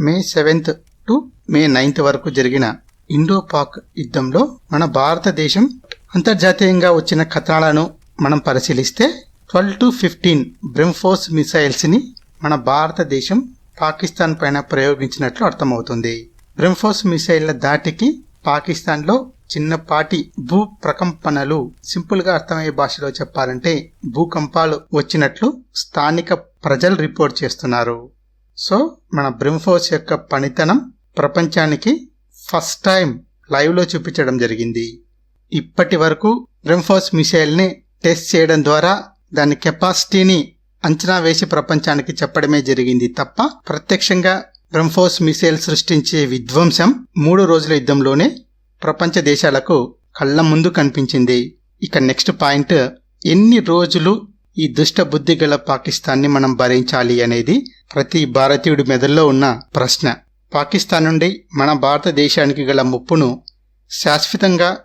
May seventh to May ninth వరకు జరిగిన Indo Pak యుద్ధంలో మన భారతదేశం అంతర్జాతీయంగా వచ్చిన కథనాలను మనం పరిశీలిస్తే ట్వెల్వ్ టు ఫిఫ్టీన్ బ్రిమ్ఫోర్స్ మిసైల్స్ని మన భారతదేశం పాకిస్తాన్ పైన ప్రయోగించినట్లు అర్థమవుతుంది. బ్రిమ్ఫోర్స్ మిసైళ్ళ దాటికి పాకిస్తాన్లో చిన్నపాటి భూ ప్రకంపనలు సింపుల్గా అర్థమయ్యే భాషలో చెప్పాలంటే భూకంపాలు వచ్చినట్లు స్థానిక ప్రజలు రిపోర్ట్ చేస్తున్నారు. సో మన బ్రిమ్ఫోర్స్ యొక్క పనితనం ప్రపంచానికి ఫస్ట్ టైం లైవ్లో చూపించడం జరిగింది. ఇప్పటి వరకు బ్రిమ్ఫోర్స్ మిసైల్ని టెస్ట్ చేయడం ద్వారా దాని కెపాసిటీని అంచనా వేసి ప్రపంచానికి చెప్పడమే జరిగింది తప్ప ప్రత్యక్షంగా బ్రహ్మోస్ మిసైల్ సృష్టించే విధ్వంసం మూడు రోజుల యుద్ధంలోనే ప్రపంచ దేశాలకు కళ్ళ ముందు కనిపించింది. ఇక నెక్స్ట్ పాయింట్ ఎన్ని రోజులు ఈ దుష్ట బుద్ధి గల పాకిస్తాన్ని మనం భరించాలి అనేది ప్రతి భారతీయుడి మెదల్లో ఉన్న ప్రశ్న. పాకిస్తాన్ నుండి మన భారతదేశానికి గల ముప్పును శాశ్వతంగా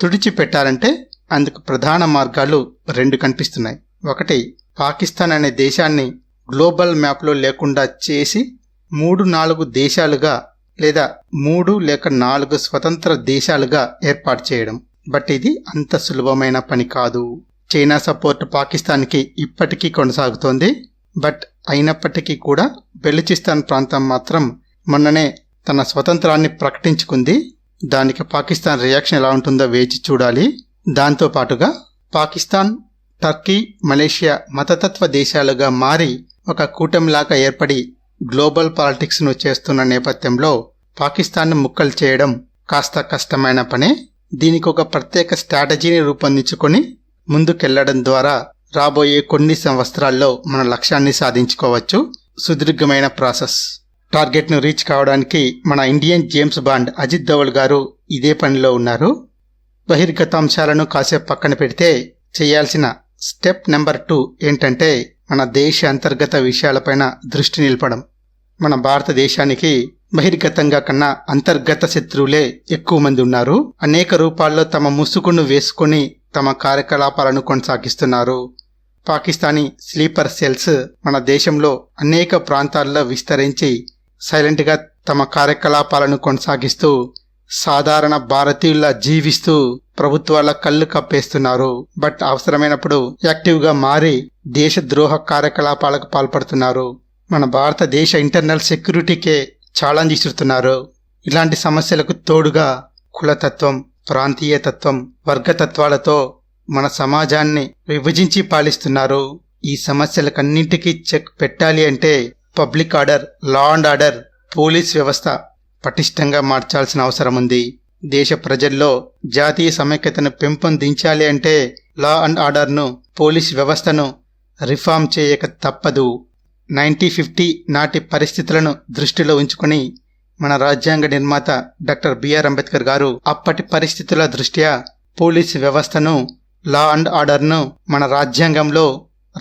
తుడిచిపెట్టాలంటే అందుకు ప్రధాన మార్గాలు రెండు కనిపిస్తున్నాయి. ఒకటి పాకిస్తాన్ అనే దేశాన్ని గ్లోబల్ మ్యాప్లో లేకుండా చేసి మూడు నాలుగు దేశాలుగా లేదా మూడు లేక నాలుగు స్వతంత్ర దేశాలుగా ఏర్పాటు చేయడం. బట్ ఇది అంత సులభమైన పని కాదు. చైనా సపోర్ట్ పాకిస్తాన్కి ఇప్పటికీ కొనసాగుతోంది. బట్ అయినప్పటికీ కూడా బెలుచిస్తాన్ ప్రాంతం మాత్రం మొన్ననే తన స్వతంత్రాన్ని ప్రకటించుకుంది. దానికి పాకిస్తాన్ రియాక్షన్ ఎలా ఉంటుందో వేచి చూడాలి. దాంతో పాటుగా పాకిస్తాన్ టర్కీ మలేషియా మతతత్వ దేశాలుగా మారి ఒక కూటమిలాగా ఏర్పడి గ్లోబల్ పాలిటిక్స్ను చేస్తున్న నేపథ్యంలో పాకిస్తాన్ను ముక్కలు చేయడం కాస్త కష్టమైన పనే. దీనికి ఒక ప్రత్యేక స్ట్రాటజీని రూపొందించుకొని ముందుకెళ్ళడం ద్వారా రాబోయే కొన్ని సంవత్సరాల్లో మన లక్ష్యాన్ని సాధించుకోవచ్చు. సుదీర్ఘమైన ప్రాసెస్. టార్గెట్ను రీచ్ కావడానికి మన Indian James Bond Ajit Doval గారు ఇదే పనిలో ఉన్నారు. బహిర్గతాంశాలను కాసేపు పక్కన పెడితే చేయాల్సిన స్టెప్ నెంబర్ టూ ఏంటంటే మన దేశ అంతర్గత విషయాలపైన దృష్టి నిలపడం. మన భారతదేశానికి బహిర్గతంగా కన్నా అంతర్గత శత్రువులే ఎక్కువ మంది ఉన్నారు. అనేక రూపాల్లో తమ ముసుగును వేసుకుని తమ కార్యకలాపాలను కొనసాగిస్తున్నారు. పాకిస్తానీ స్లీపర్ సెల్స్ మన దేశంలో అనేక ప్రాంతాల్లో విస్తరించి సైలెంట్గా తమ కార్యకలాపాలను కొనసాగిస్తూ సాధారణ భారతీయుల జీవిస్తూ ప్రభుత్వాల కళ్ళు కప్పేస్తున్నారు. బట్ అవసరమైనప్పుడు యాక్టివ్గా మారి దేశద్రోహ కార్యకలాపాలకు పాల్పడుతున్నారు. మన భారతదేశ ఇంటర్నల్ సెక్యూరిటీకే ఛాలెంజ్ ఇస్తున్నారు ఇలాంటి సమస్యలకు తోడుగా కులతత్వం ప్రాంతీయతత్వం వర్గతత్వాలతో మన సమాజాన్ని విభజించి పాలిస్తున్నారు. ఈ సమస్యలకన్నింటికీ చెక్ పెట్టాలి అంటే public order law and order police వ్యవస్థ పటిష్టంగా మార్చాల్సిన అవసరం ఉంది. దేశ ప్రజల్లో జాతీయ సమైక్యతను పెంపొందించాలి అంటే లా అండ్ ఆర్డర్ను పోలీస్ వ్యవస్థను రిఫార్మ్ చేయక తప్పదు. నైన్టీ ఫిఫ్టీ నాటి పరిస్థితులను దృష్టిలో ఉంచుకొని మన రాజ్యాంగ నిర్మాత డాక్టర్ బిఆర్ అంబేద్కర్ గారు అప్పటి పరిస్థితుల దృష్ట్యా పోలీస్ వ్యవస్థను లా అండ్ ఆర్డర్ను మన రాజ్యాంగంలో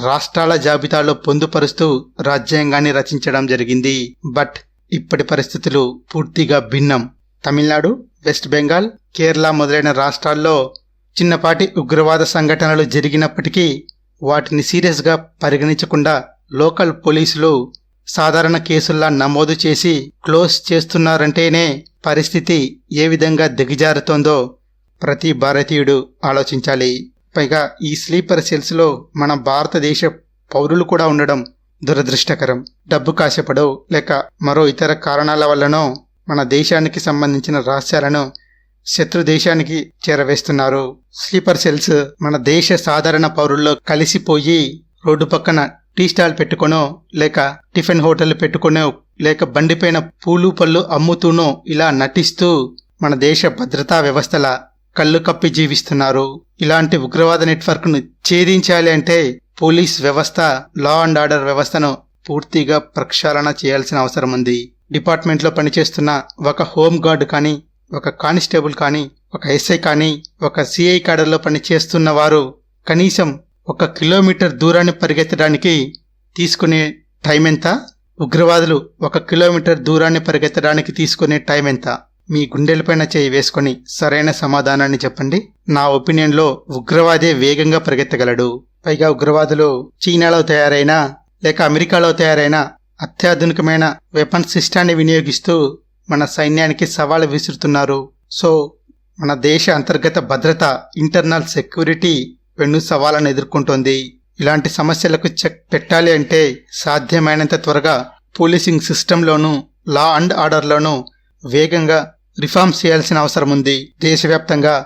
రాష్ట్రాల జాబితాలో పొందుపరుస్తూ రాజ్యాంగాన్ని రచించడం జరిగింది. బట్ ఇప్పటి పరిస్థితులు పూర్తిగా భిన్నం. తమిళనాడు వెస్ట్ బెంగాల్ కేరళ మొదలైన రాష్ట్రాల్లో చిన్నపాటి ఉగ్రవాద సంఘటనలు జరిగినప్పటికీ వాటిని సీరియస్గా పరిగణించకుండా లోకల్ పోలీసులు సాధారణ కేసుల్లా నమోదు చేసి క్లోజ్ చేస్తున్నారంటేనే పరిస్థితి ఏ విధంగా దిగజారుతోందో ప్రతి భారతీయుడు ఆలోచించాలి. పైగా ఈ స్లీపర్ సెల్స్లో మన భారతదేశ పౌరులు కూడా ఉండడం దురదృష్టకరం. డబ్బు కాశపడో లేక మరో ఇతర కారణాల వల్లనో మన దేశానికి సంబంధించిన రహస్యాలను శత్రు దేశానికి చేరవేస్తున్నారు. స్లీపర్ సెల్స్ మన దేశ సాధారణ పౌరుల్లో కలిసిపోయి రోడ్డు పక్కన టీ స్టాల్ పెట్టుకునో లేక టిఫిన్ హోటల్ పెట్టుకునో లేక బండిపైన పూలు పళ్ళు అమ్ముతూనో ఇలా నటిస్తూ మన దేశ భద్రతా వ్యవస్థల కళ్ళు కప్పి జీవిస్తున్నారు. ఇలాంటి ఉగ్రవాద నెట్వర్క్ను ఛేదించాలి అంటే పోలీస్ వ్యవస్థ లా అండ్ ఆర్డర్ వ్యవస్థను పూర్తిగా ప్రక్షాళన చేయాల్సిన అవసరం ఉంది. డిపార్ట్మెంట్లో పనిచేస్తున్న ఒక హోమ్ కానీ ఒక కానిస్టేబుల్ కానీ ఒక ఎస్ఐ కానీ ఒక సిఐ కాడర్లో పనిచేస్తున్న వారు కనీసం ఒక కిలోమీటర్ దూరాన్ని పరిగెత్తడానికి తీసుకునే టైం ఎంత? ఉగ్రవాదులు ఒక కిలోమీటర్ దూరాన్ని పరిగెత్తడానికి తీసుకునే టైం ఎంత? మీ గుండెలపైన చేయి వేసుకొని సరైన సమాధానాన్ని చెప్పండి. నా ఒపీనియన్లో ఉగ్రవాదే వేగంగా పరిగెత్తగలడు. పైగా ఉగ్రవాదులు చైనాలో తయారైనా లేక అమెరికాలో తయారైన అత్యాధునికమైన వెపన్ సిస్టాన్ని వినియోగిస్తూ మన సైన్యానికి సవాలు విసురుతున్నారు. సో మన దేశ అంతర్గత భద్రత ఇంటర్నల్ సెక్యూరిటీ పెన్ను సవాలను ఎదుర్కొంటోంది. ఇలాంటి సమస్యలకు చెక్ పెట్టాలి అంటే సాధ్యమైనంత త్వరగా పోలీసింగ్ సిస్టంలోనూ లా అండ్ ఆర్డర్లోనూ వేగంగా రిఫార్మ్ చేయాల్సిన అవసరం ఉంది దేశవ్యాప్తంగా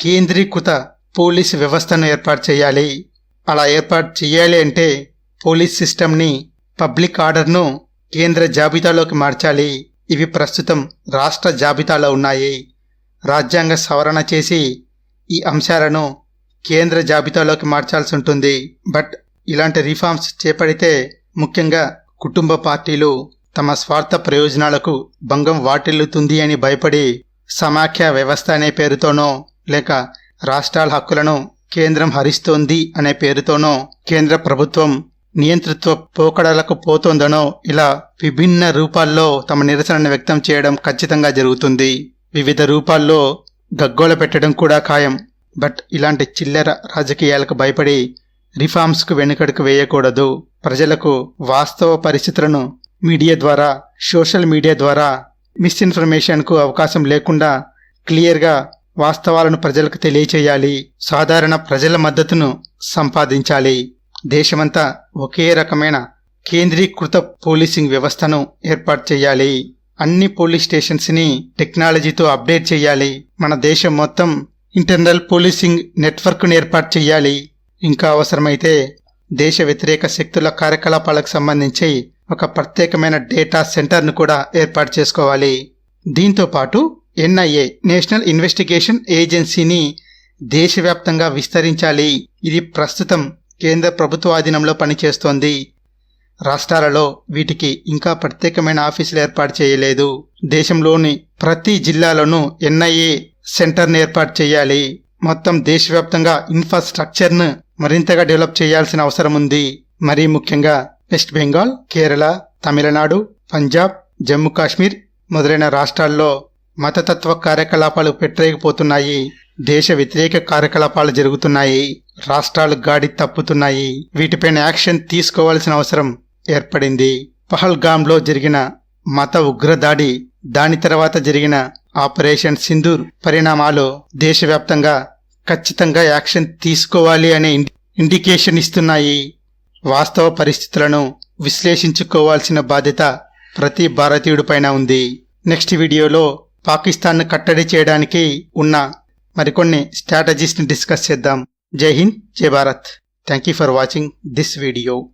కేంద్రీకృత పోలీస్ వ్యవస్థను ఏర్పాటు చేయాలి. అలా ఏర్పాటు చేయాలి అంటే పోలీస్ సిస్టమ్ని పబ్లిక్ ఆర్డర్ను కేంద్ర జాబితాలోకి మార్చాలి. ఇవి ప్రస్తుతం రాష్ట్ర జాబితాలో ఉన్నాయి. రాజ్యాంగ సవరణ చేసి ఈ అంశాలను కేంద్ర జాబితాలోకి మార్చాల్సి ఉంటుంది. బట్ ఇలాంటి రిఫార్మ్స్ చేపడితే ముఖ్యంగా కుటుంబ పార్టీలు తమ స్వార్థ ప్రయోజనాలకు భంగం వాటిల్లుతుంది అని భయపడి సమాఖ్య వ్యవస్థ అనే పేరుతోనో లేక రాష్ట్రాల హక్కులను కేంద్రం హరిస్తోంది అనే పేరుతోనో కేంద్ర ప్రభుత్వం నియంతృత్వ పోకడలకు పోతోందనో ఇలా విభిన్న రూపాల్లో తమ నిరసనను వ్యక్తం చేయడం ఖచ్చితంగా జరుగుతుంది. వివిధ రూపాల్లో గగ్గోల పెట్టడం కూడా ఖాయం. బట్ ఇలాంటి చిల్లర రాజకీయాలకు భయపడి రిఫార్మ్స్కు వెనుకడుకు వేయకూడదు. ప్రజలకు వాస్తవ పరిస్థితులను మీడియా ద్వారా సోషల్ మీడియా ద్వారా మిస్ఇన్ఫర్మేషన్కు అవకాశం లేకుండా క్లియర్గా వాస్తవాలను ప్రజలకు తెలియచేయాలి. సాధారణ ప్రజల మద్దతును సంపాదించాలి. దేశమంతా ఒకే రకమైన కేంద్రీకృత పోలీసింగ్ వ్యవస్థను ఏర్పాటు చేయాలి. అన్ని పోలీస్ స్టేషన్స్ని టెక్నాలజీతో అప్డేట్ చేయాలి. మన దేశం మొత్తం ఇంటర్నల్ పోలీసింగ్ నెట్వర్క్ను ఏర్పాటు చేయాలి ఇంకా అవసరమైతే దేశ వ్యతిరేక శక్తుల కార్యకలాపాలకు సంబంధించి ఒక ప్రత్యేకమైన డేటా సెంటర్ను కూడా ఏర్పాటు చేసుకోవాలి. దీంతో పాటు ఎన్ఐఏ నేషనల్ ఇన్వెస్టిగేషన్ ఏజెన్సీని దేశవ్యాప్తంగా విస్తరించాలి. ఇది ప్రస్తుతం కేంద్ర ప్రభుత్వ ఆధీనంలో పనిచేస్తోంది. రాష్ట్రాలలో వీటికి ఇంకా ప్రత్యేకమైన ఆఫీసులు ఏర్పాటు చేయలేదు. దేశంలోని ప్రతి జిల్లాలోనూ ఎన్ఐఏ సెంటర్ను ఏర్పాటు చేయాలి. మొత్తం దేశవ్యాప్తంగా ఇన్ఫ్రాస్ట్రక్చర్ను మరింతగా డెవలప్ చేయాల్సిన అవసరం ఉంది. మరీ ముఖ్యంగా వెస్ట్ బెంగాల్ కేరళ తమిళనాడు పంజాబ్ జమ్మూ కాశ్మీర్ మొదలైన రాష్ట్రాల్లో మతతత్వ కార్యకలాపాలు పెట్టలేకపోతున్నాయి దేశ వ్యతిరేక కార్యకలాపాలు జరుగుతున్నాయి. రాష్ట్రాలు గాడి తప్పుతున్నాయి. వీటిపైన యాక్షన్ తీసుకోవాల్సిన అవసరం ఏర్పడింది. పహల్గామ్లో జరిగిన మత ఉగ్రదాడి దాని తర్వాత జరిగిన ఆపరేషన్ సింధూర్ పరిణామాలు దేశవ్యాప్తంగా ఖచ్చితంగా యాక్షన్ తీసుకోవాలి అనే ఇండికేషన్ ఇస్తున్నాయి. వాస్తవ పరిస్థితులను విశ్లేషించుకోవాల్సిన బాధ్యత ప్రతి భారతీయుడిపైన ఉంది. నెక్స్ట్ వీడియోలో పాకిస్తాన్ను కట్టడి చేయడానికి ఉన్న మరికొన్ని స్ట్రాటజీస్ని డిస్కస్ చేద్దాం. జై హింద్ జై Bharat. Thank you for watching this video.